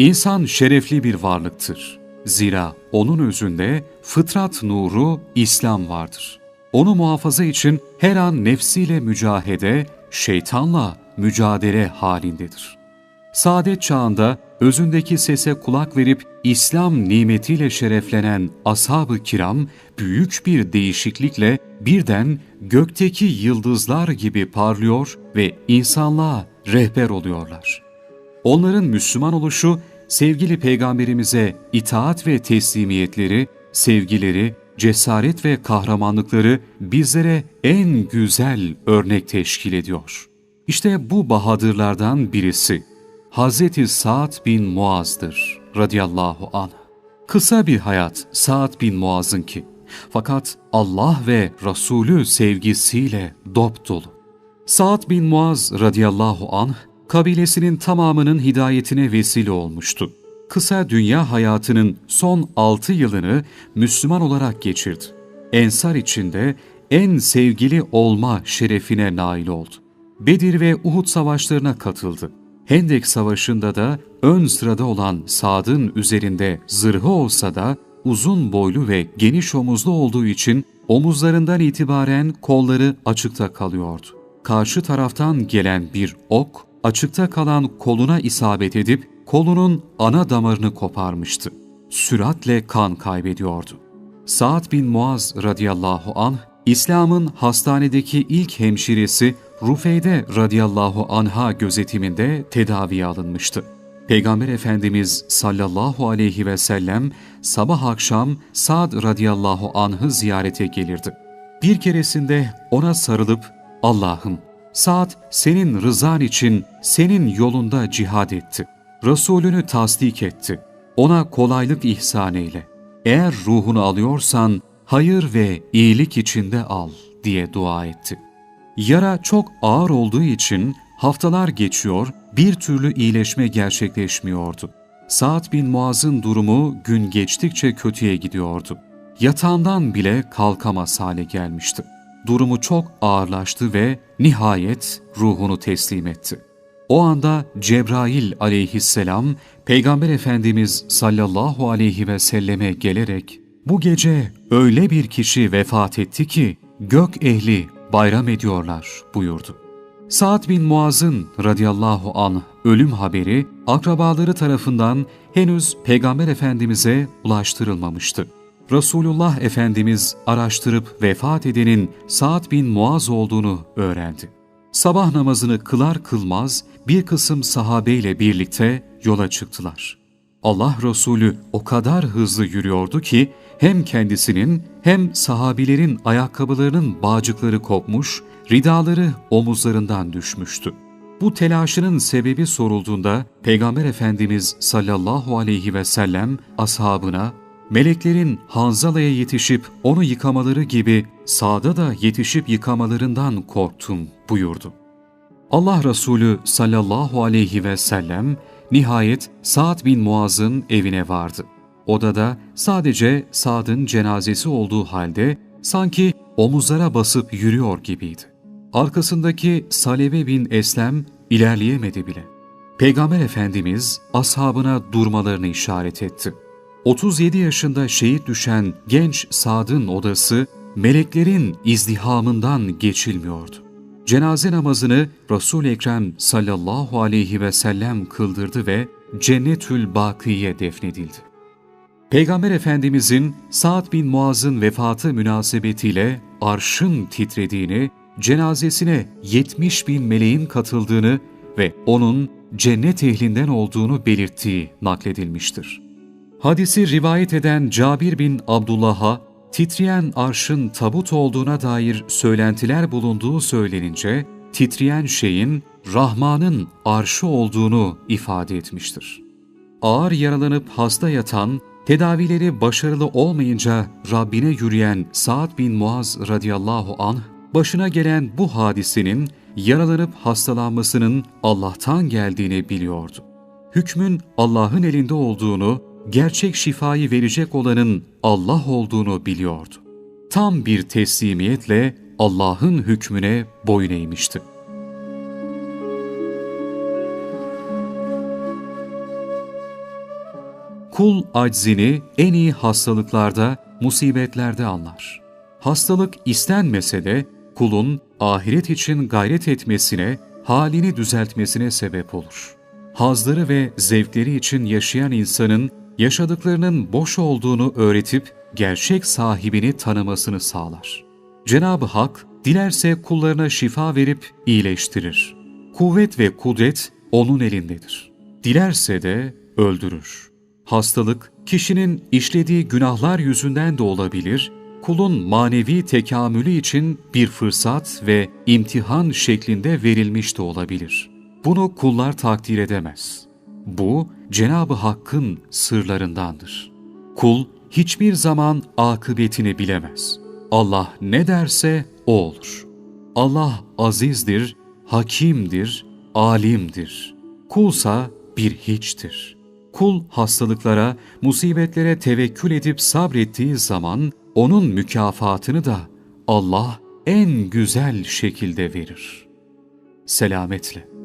İnsan şerefli bir varlıktır. Zira onun özünde fıtrat nuru İslam vardır. Onu muhafaza için her an nefsiyle mücahede, şeytanla mücadele halindedir. Saadet çağında özündeki sese kulak verip İslam nimetiyle şereflenen ashab-ı kiram büyük bir değişiklikle birden gökteki yıldızlar gibi parlıyor ve insanlığa rehber oluyorlar. Onların Müslüman oluşu sevgili peygamberimize itaat ve teslimiyetleri, sevgileri, cesaret ve kahramanlıkları bizlere en güzel örnek teşkil ediyor. İşte bu bahadırlardan birisi Hazreti Sa'd bin Muaz'dır radıyallahu anh. Kısa bir hayat Sa'd bin Muaz'ın ki fakat Allah ve Resulü sevgisiyle dop dolu. Sa'd bin Muaz radıyallahu anh kabilesinin tamamının hidayetine vesile olmuştu. Kısa dünya hayatının son altı yılını Müslüman olarak geçirdi. Ensar içinde en sevgili olma şerefine nail oldu. Bedir ve Uhud savaşlarına katıldı. Hendek Savaşı'nda da ön sırada olan Sad'ın üzerinde zırhı olsa da uzun boylu ve geniş omuzlu olduğu için omuzlarından itibaren kolları açıkta kalıyordu. Karşı taraftan gelen bir ok açıkta kalan koluna isabet edip kolunun ana damarını koparmıştı. Süratle kan kaybediyordu. Sa'd bin Muaz radıyallahu anh, İslam'ın hastanedeki ilk hemşiresi Rufeyde radıyallahu anha gözetiminde tedaviye alınmıştı. Peygamber Efendimiz sallallahu aleyhi ve sellem sabah akşam Sa'd radıyallahu anh'ı ziyarete gelirdi. Bir keresinde ona sarılıp Allah'ım Sa'd senin rızan için senin yolunda cihad etti. Resulünü tasdik etti. Ona kolaylık ihsan eyle. Eğer ruhunu alıyorsan hayır ve iyilik içinde al diye dua etti. Yara çok ağır olduğu için haftalar geçiyor, bir türlü iyileşme gerçekleşmiyordu. Sa'd bin Muaz'ın durumu gün geçtikçe kötüye gidiyordu. Yatağından bile kalkamaz hale gelmişti. Durumu çok ağırlaştı ve nihayet ruhunu teslim etti. O anda Cebrail aleyhisselam Peygamber Efendimiz sallallahu aleyhi ve selleme gelerek bu gece öyle bir kişi vefat etti ki gök ehli bayram ediyorlar buyurdu. Sa'd bin Muaz'ın radıyallahu anh ölüm haberi akrabaları tarafından henüz Peygamber Efendimiz'e ulaştırılmamıştı. Resulullah Efendimiz araştırıp vefat edenin Sa'd bin Muaz olduğunu öğrendi. Sabah namazını kılar kılmaz bir kısım sahabeyle birlikte yola çıktılar. Allah Resulü o kadar hızlı yürüyordu ki hem kendisinin hem sahabilerin ayakkabılarının bağcıkları kopmuş, ridaları omuzlarından düşmüştü. Bu telaşının sebebi sorulduğunda Peygamber Efendimiz sallallahu aleyhi ve sellem ashabına meleklerin Hanzala'ya yetişip onu yıkamaları gibi sağda da yetişip yıkamalarından korktum buyurdu. Allah Resulü sallallahu aleyhi ve sellem nihayet Sa'd bin Muaz'ın evine vardı. Odada sadece Sa'd'ın cenazesi olduğu halde sanki omuzlara basıp yürüyor gibiydi. Arkasındaki Salebe bin Eslem ilerleyemedi bile. Peygamber Efendimiz ashabına durmalarını işaret etti. 37 yaşında şehit düşen genç Sad'ın odası meleklerin izdihamından geçilmiyordu. Cenaze namazını Resul Ekrem sallallahu aleyhi ve sellem kıldırdı ve Cennetül Bakiye defnedildi. Peygamber Efendimizin Sa'd bin Muaz'ın vefatı münasebetiyle arşın titrediğini, cenazesine 70 bin meleğin katıldığını ve onun cennet ehlinden olduğunu belirttiği nakledilmiştir. Hadisi rivayet eden Cabir bin Abdullah'a titreyen arşın tabut olduğuna dair söylentiler bulunduğu söylenince, titreyen şeyin Rahman'ın arşı olduğunu ifade etmiştir. Ağır yaralanıp hasta yatan, tedavileri başarılı olmayınca Rabbine yürüyen Sa'd bin Muaz radıyallahu anh, başına gelen bu hadisenin yaralanıp hastalanmasının Allah'tan geldiğini biliyordu. Hükmün Allah'ın elinde olduğunu gerçek şifayı verecek olanın Allah olduğunu biliyordu. Tam bir teslimiyetle Allah'ın hükmüne boyun eğmişti. Kul aczini en iyi hastalıklarda, musibetlerde anlar. Hastalık istenmese de kulun ahiret için gayret etmesine, halini düzeltmesine sebep olur. Hazları ve zevkleri için yaşayan insanın yaşadıklarının boş olduğunu öğretip gerçek sahibini tanımasını sağlar. Cenab-ı Hak dilerse kullarına şifa verip iyileştirir. Kuvvet ve kudret O'nun elindedir. Dilerse de öldürür. Hastalık kişinin işlediği günahlar yüzünden de olabilir, kulun manevi tekamülü için bir fırsat ve imtihan şeklinde verilmiş de olabilir. Bunu kullar takdir edemez. Bu Cenab-ı Hakk'ın sırlarındandır. Kul hiçbir zaman akıbetini bilemez. Allah ne derse o olur. Allah azizdir, hakimdir, alimdir. Kulsa bir hiçtir. Kul hastalıklara, musibetlere tevekkül edip sabrettiği zaman onun mükafatını da Allah en güzel şekilde verir. Selametle.